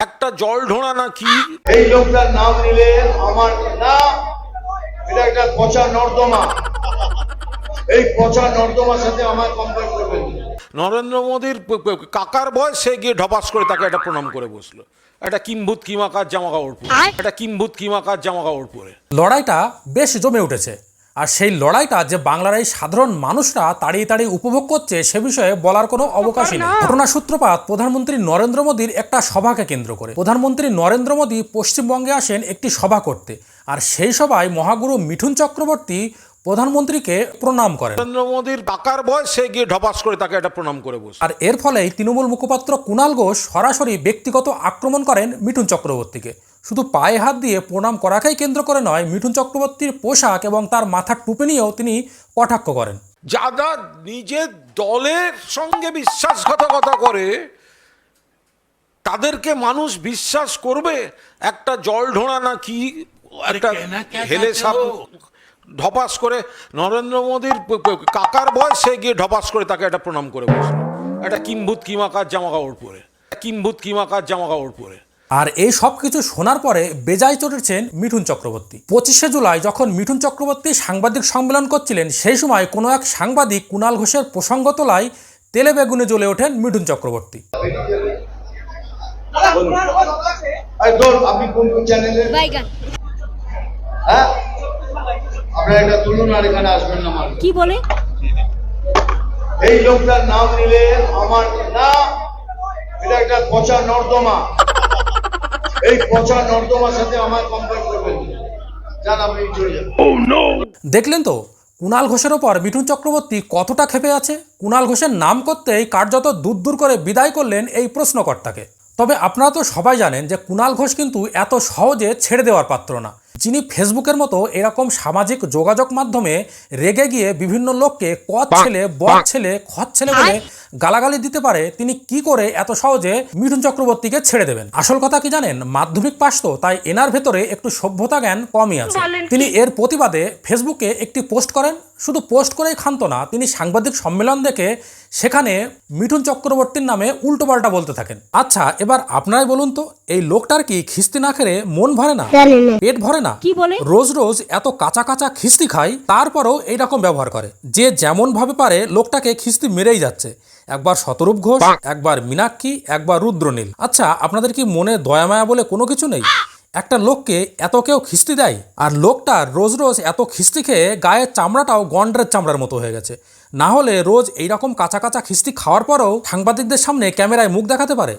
একটা জল ঢোড়া না কি এই লোকটার নাম নিলে আমার না এটা একটা পচা নর্দমা। এই পচা নর্দমার সাথে আমার কম্পেয়ার করবেন নরেন্দ্র মোদীর কাকার বয় সে গিয়ে ঢপাস করে তাকে একটা প্রণাম করে বসল। একটা কিম্ভূত কিমাকার জামা কাপড় পরে একটা কিম্ভূত কিমাকার জামা কাপড় পরে। লড়াইটা বেশ জমে উঠেছে। আর সেই লড়াইটা যে বাংলার এই সাধারণ মানুষরা তাড়িয়ে তাড়িয়ে উপভোগ করছে সে বিষয়ে বলার কোনো অবকাশই নেই। ঘটনা সূত্রপাত প্রধানমন্ত্রী নরেন্দ্র মোদীর একটা সভাকে কেন্দ্র করে। প্রধানমন্ত্রী নরেন্দ্র মোদী পশ্চিমবঙ্গে আসেন একটি সভা করতে আর সেই সভায় মহাগুরু মিঠুন চক্রবর্তী প্রধানমন্ত্রীকে প্রণাম করেন। নরেন্দ্র মোদীর কাকার বয়স সে গিয়ে ঢপাস করে তাকে এটা প্রণাম করে বসল আর এর ফলেই তৃণমূল মুখপাত্র কুণাল ঘোষ সরাসরি ব্যক্তিগত আক্রমণ করেন মিঠুন চক্রবর্তীকে। শুধু পায়ে হাত দিয়ে প্রণাম করাকেই কেন্দ্র করে নয় মিঠুন চক্রবর্তীর পোশাক এবং তার মাথার টুপি নিয়েও তিনি কটাক্ষ করেন। যারা নিজের দলের সঙ্গে বিশ্বাসঘাতকতা করে তাদেরকে মানুষ বিশ্বাস করবে? একটা জল ঢোড়া না কি একটা হেলে সাপ ঢপাস করে নরেন্দ্র মোদীর কাকার বয়স সে গিয়ে ঢপাস করে তাকে একটা প্রণাম করে বসল। একটা কিম্ভূত কিমাকার জামা কাপড় পরে। কিম্ভূত কিমাকার জামা কাপড় পরে। আর এই সব কিছু শোনার পরে বেজায় চটেছেন মিঠুন চক্রবর্তী। পঁচিশে জুলাই যখন মিঠুন চক্রবর্তী সাংবাদিক সম্মেলন করছিলেন সেই সময় কোনো এক সাংবাদিক কুণাল ঘোষের প্রসঙ্গ তোলায় তেলে বেগুনে জ্বলে ওঠেন মিঠুন চক্রবর্তী। হ্যাঁ? আপনারা একটা তুলুন আর এখানে আসবেন না আমার কি বলে? এই লোকটার নাম নিলে আমার না এটা একটা পচা নর্দমা। এই পচা নর্দমার সাথে আমার কম্পেয়ার করবেন যান আপনি চলে যান। দেখলেন তো কুণাল ঘোষের ওপর মিঠুন চক্রবর্তী কতটা খেপে আছে? কুণাল ঘোষের নাম করতেই কার্যত দূর দূর করে বিদায় করলেন এই প্রশ্নকর্তাকে। তবে আপনারা তো সবাই জানেন যে কুণাল ঘোষ কিন্তু এত সহজে ছেড়ে দেওয়ার পাত্র না। যিনি ফেসবুকের মতো এরকম সামাজিক যোগাযোগ মাধ্যমে রেগে গিয়ে বিভিন্ন লোককে কত ছেলে ব ছেলে খত ছেলে বলে গালাগালি দিতে পারে তিনি কি করে এত সহজে মিঠুন চক্রবর্তীকে ছেড়ে দেবেন? আসল কথা কি জানেন? মাধ্যমিক পাশ তো তাই এনার ভেতরে একটু সভ্যতা জ্ঞান কমই আছে। তিনি এর প্রতিবাদে ফেসবুকে একটি পোস্ট করেন শুধু পোস্ট করেই ক্ষান্ত না তিনি সাংবাদিক সম্মেলন দেখে সেখানে মিঠুন চক্রবর্তীর নামে উল্টোপাল্টা বলতে থাকেন। আচ্ছা এবার আপনারাই বলুন তো এই লোকটার কি খিস্তি না খেলে মন ভরে না? পেট ভরে না? কি বলে? রোজ রোজ এত কাঁচা কাঁচা খিস্তি খায় তারপরেও এইরকম ব্যবহার করে। যে যেমন ভাবে পারে লোকটাকে খিস্তি মেরেই যাচ্ছে। একবার শতরূপ ঘোষ একবার মীনাক্ষী একবার রুদ্রনীল। আচ্ছা আপনাদের কি মনে দয়ামায়া বলে কোনো কিছু নেই? একটা লোককে এত কেউ খিস্তি দেয়, আর লোকটা রোজ রোজ এত খিস্তি খেয়ে গায়ের চামড়াটাও গন্ডারের চামড়ার মতো হয়ে গেছে। না হলে রোজ এইরকম কাঁচা কাঁচা খিস্তি খাওয়ার পরেও সাংবাদিকদের সামনে ক্যামেরায় মুখ দেখাতে পারে।